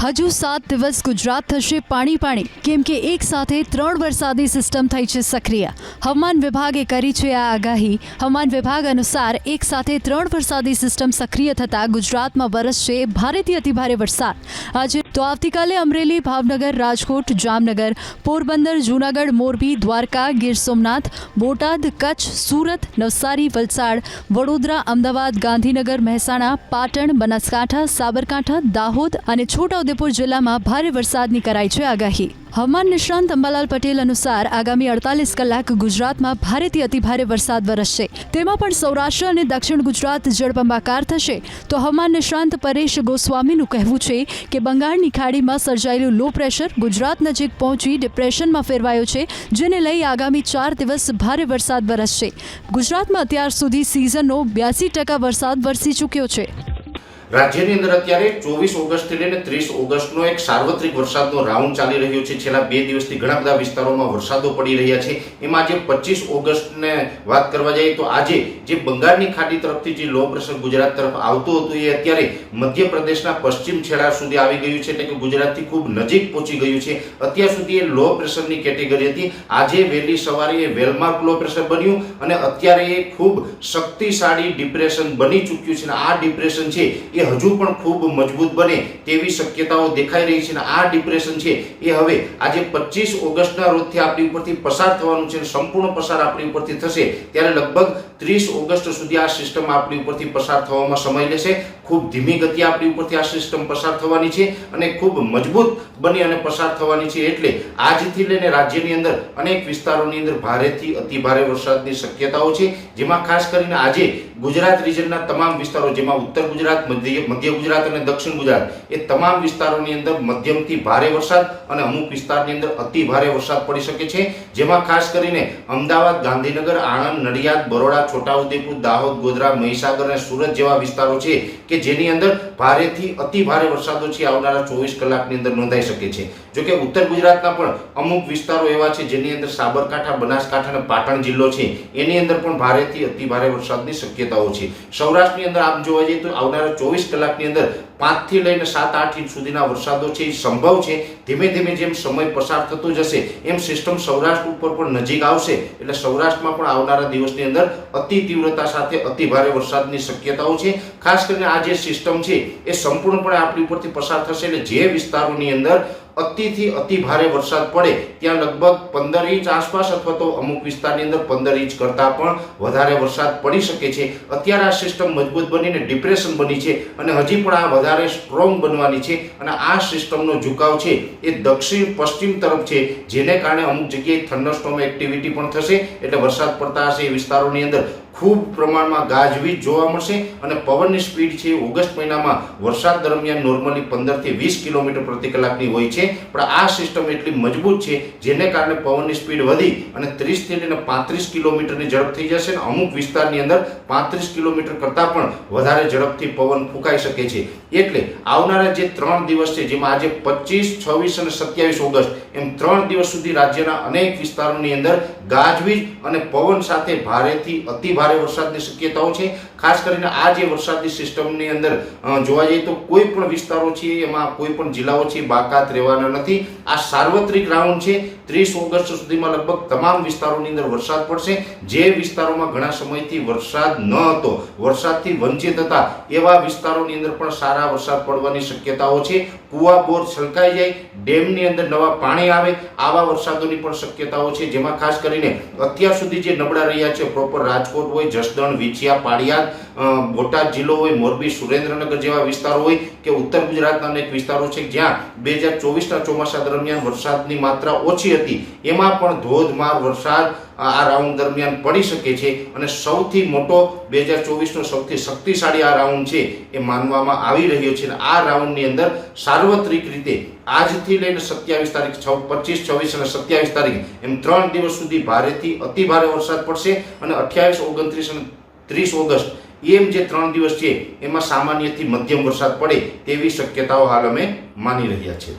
હજુ સાત દિવસ ગુજરાત થશે પાણી પાણી, કેમ કે એક સાથે ત્રણ વરસાદી સિસ્ટમ થઈ છે સક્રિય. હવામાન વિભાગે કરી છે આ આગાહી. હવામાન વિભાગ અનુસાર એક સાથે ત્રણ વરસાદી સિસ્ટમ સક્રિય થતાં ગુજરાતમાં વરસશે ભારેથી અતિભારે વરસાદ. આજે તો આવતીકાલે અમરેલી, ભાવનગર, રાજકોટ, જામનગર, પોરબંદર, જૂનાગઢ, મોરબી, દ્વારકા, ગીર સોમનાથ, બોટાદ, કચ્છ, સુરત, નવસારી, વલસાડ, વડોદરા, અમદાવાદ, ગાંધીનગર, મહેસાણા, પાટણ, બનાસકાંઠા, સાબરકાંઠા, દાહોદ અને છોટાઉદેપુર જિલ્લામાં ભારે વરસાદની કરાઈ છે આગાહી. હવામાન નિષ્ણાંત અંબાલાલ પટેલ અનુસાર આગામી અડતાલીસ કલાક ગુજરાતમાં ભારેથી અતિભારે વરસાદ વરસશે. તેમાં પણ સૌરાષ્ટ્ર અને દક્ષિણ ગુજરાત જળબંબાકાર થશે. તો હવામાન નિષ્ણાંત પરેશ ગોસ્વામીનું કહેવું છે કે બંગાળની ખાડીમાં સર્જાયેલું લો પ્રેશર ગુજરાત નજીક પહોંચી ડિપ્રેશનમાં ફેરવાયો છે, જેને લઈ આગામી ચાર દિવસ ભારે વરસાદ વરસશે. ગુજરાતમાં અત્યાર સુધી સિઝનનો બ્યાસી ટકા વરસાદ વરસી ચૂક્યો છે. રાજ્યની અંદર અત્યારે ચોવીસ ઓગસ્ટથી લઈને ત્રીસ ઓગસ્ટનો એક સાર્વત્રિક વરસાદનો રાઉન્ડ ચાલી રહ્યો છે. છેલ્લા બે દિવસથી ઘણા બધા વિસ્તારોમાં વરસાદો પડી રહ્યા છે. એમાં આજે પચીસ ઓગસ્ટને વાત કરવા જઈએ તો આજે જે બંગાળની ખાડી તરફથી જે લો પ્રેશર ગુજરાત તરફ આવતું હતું, એ અત્યારે મધ્યપ્રદેશના પશ્ચિમ છેડા સુધી આવી ગયું છે. એટલે કે ગુજરાતથી ખૂબ નજીક પહોંચી ગયું છે. અત્યાર સુધી એ લો પ્રેશરની કેટેગરી હતી. આજે વહેલી સવારે એ વેલમાર્ક લો પ્રેશર બન્યું અને અત્યારે એ ખૂબ શક્તિશાળી ડિપ્રેશન બની ચૂક્યું છે. આ ડિપ્રેશન છે એ હજુ પણ ખૂબ મજબૂત બને તેવી શક્યતાઓ દેખાઈ રહી છે અને આ ડિપ્રેશન છે એ હવે આજે પચીસ ઓગસ્ટના રોજથી આપણી ઉપરથી પસાર થવાનું છે સંપૂર્ણ પસાર આપણી ઉપરથી થશે. ત્યારે લગભગ ત્રીસ ઓગસ્ટ સુધી આ સિસ્ટમ આપણી ઉપરથી પસાર થવામાં સમય લેશે. ખૂબ ધીમી ગતિ આપણી ઉપરથી આ સિસ્ટમ પસાર થવાની છે અને ખૂબ મજબૂત બની અને પસાર થવાની છે એટલે આજથી લઈને રાજ્યની અંદર અનેક વિસ્તારોની અંદર ભારેથી અતિ વરસાદની શક્યતાઓ છે. જેમાં ખાસ કરીને આજે ગુજરાત રિજનના તમામ વિસ્તારો, જેમાં ઉત્તર ગુજરાત, મધ્ય મધ્ય ગુજરાત અને દક્ષિણ ગુજરાત, એ તમામ વિસ્તારોની અંદર મધ્યમથી ભારે વરસાદ અને અમુક વિસ્તારની અંદર અતિ ભારે વરસાદ પડી શકે છે. જેમાં ખાસ કરીને અમદાવાદ, ગાંધીનગર, આણંદ, નડિયાદ, બરોડા, છોટાઉદેપુર, દાહોદ, ગોધરા, મહીસાગર અને સુરત જેવા વિસ્તારો છે કે જેની અંદર ભારેથી અતિ ભારે વરસાદો છે, આવનારા ચોવીસ કલાકની અંદર નોંધાઈ શકે છે. જોકે ઉત્તર ગુજરાતના પણ અમુક વિસ્તારો એવા છે જેની અંદર સાબરકાંઠા, બનાસકાંઠા અને પાટણ જિલ્લો છે, એની અંદર પણ ભારેથી અતિ ભારે વરસાદની શક્યતાઓ છે. સૌરાષ્ટ્રની અંદર આમ જોવા જઈએ તો આવનારા ચોવીસ કલાકની અંદર પાંચથી લઈને સાત, આઠ ઇંચ સુધીના વરસાદો છે, એ સંભવ છે. ધીમે ધીમે જેમ સમય પસાર થતો જશે, એમ સિસ્ટમ સૌરાષ્ટ્ર ઉપર પણ નજીક આવશે. એટલે સૌરાષ્ટ્રમાં પણ આવનારા દિવસની અંદર અતિ તીવ્રતા સાથે અતિ ભારે વરસાદની શક્યતાઓ છે. ખાસ કરીને આ જે સિસ્ટમ છે, એ સંપૂર્ણપણે આપણી ઉપરથી પસાર થશે. એટલે જે વિસ્તારોની અંદર અતિથી અતિ ભારે વરસાદ પડે ત્યાં લગભગ પંદર ઇંચ આસપાસ અથવા તો અમુક વિસ્તારની અંદર પંદર ઇંચ કરતાં પણ વધારે વરસાદ પડી શકે છે. અત્યારે આ સિસ્ટમ મજબૂત બનીને ડિપ્રેશન બની છે અને હજી પણ આ વધારે સ્ટ્રોંગ બનવાની છે અને આ સિસ્ટમનો ઝુકાવ છે એ દક્ષિણ પશ્ચિમ તરફ છે, જેને કારણે અમુક જગ્યાએ થંડરસ્ટોમ એક્ટિવિટી પણ થશે એટલે વરસાદ પડતા હશે એ વિસ્તારોની અંદર. ખૂબ પ્રમાણમાં ગાજવીજ જોવા મળશે અને પવનની સ્પીડ છે ઓગસ્ટ મહિનામાં વરસાદ દરમિયાન નોર્મલી પંદરથી વીસ કિલોમીટર પ્રતિ કલાકની હોય છે. પણ આ સિસ્ટમ એટલી મજબૂત છે, જેને કારણે પવનની સ્પીડ વધી અને ત્રીસથી લઈને પાંત્રીસ કિલોમીટરની ઝડપ થઈ જશે અને અમુક વિસ્તારની અંદર પાંત્રીસ કિલોમીટર કરતાં પણ વધારે ઝડપથી પવન ફૂંકાઈ શકે છે. એટલે આવનારા જે ત્રણ દિવસ છે, જેમાં આજે પચીસ, છવ્વીસ અને સત્યાવીસ ઓગસ્ટ એમ ત્રણ દિવસ સુધી રાજ્યના અનેક વિસ્તારોની અંદર ગાજવીજ અને પવન સાથે ભારેથી અતિ ભારે વરસાદની શક્યતાઓ છે. ખાસ કરીને આ જે વરસાદની સિસ્ટમની અંદર જોવા જઈએ તો કોઈ પણ વિસ્તારો છે, એમાં કોઈ પણ જિલ્લાઓ છે, બાકાત રહેવાના નથી. આ સાર્વત્રિક રાઉન્ડ છે. ત્રીસ ઓગસ્ટ સુધીમાં લગભગ તમામ વિસ્તારોની અંદર વરસાદ પડશે. જે વિસ્તારોમાં ઘણા સમયથી વરસાદ ન હતો, વરસાદથી વંચિત હતા, એવા વિસ્તારોની અંદર પણ સારા વરસાદ પડવાની શક્યતાઓ છે. કુવા બોર છલકાઈ જાય, ડેમની અંદર નવા પાણી આવે, આવા વરસાદોની પણ શક્યતાઓ છે, જેમાં ખાસ કરીને અત્યાર સુધી જે નબળા રહ્યા છે પ્રોપર રાજકોટ હોય, જસદણ, વિછિયા પાળિયાદ બોટાદ જિલ્લો હોય, મોરબી, સુરેન્દ્રનગર જેવા વિસ્તારો હોય, કે ઉત્તર ગુજરાતના અનેક વિસ્તારો છે, જ્યાં બે હજાર ચોવીસના ચોમાસા દરમિયાન વરસાદની માત્રા ઓછી હતી. એમાં પણ ધોધમાર વરસાદ આ રાઉન્ડ દરમિયાન પડી શકે છે અને સૌથી મોટો બે હજાર ચોવીસનો સૌથી શક્તિશાળી આ રાઉન્ડ છે, એ માનવામાં આવી રહ્યો છે. આ રાઉન્ડની અંદર સાર્વત્રિક રીતે આજથી લઈને સત્યાવીસ તારીખ છ પચીસ, છવ્વીસ અને સત્યાવીસ તારીખ એમ ત્રણ દિવસ સુધી ભારેથી અતિ ભારે વરસાદ પડશે અને અઠ્યાવીસ, ઓગણત્રીસ અને ત્રીસ ઓગસ્ટ એમ જે ત્રણ દિવસ છે, એમાં સામાન્યથી મધ્યમ વરસાદ પડે તેવી શક્યતાઓ હાલ અમે માની રહ્યા છીએ.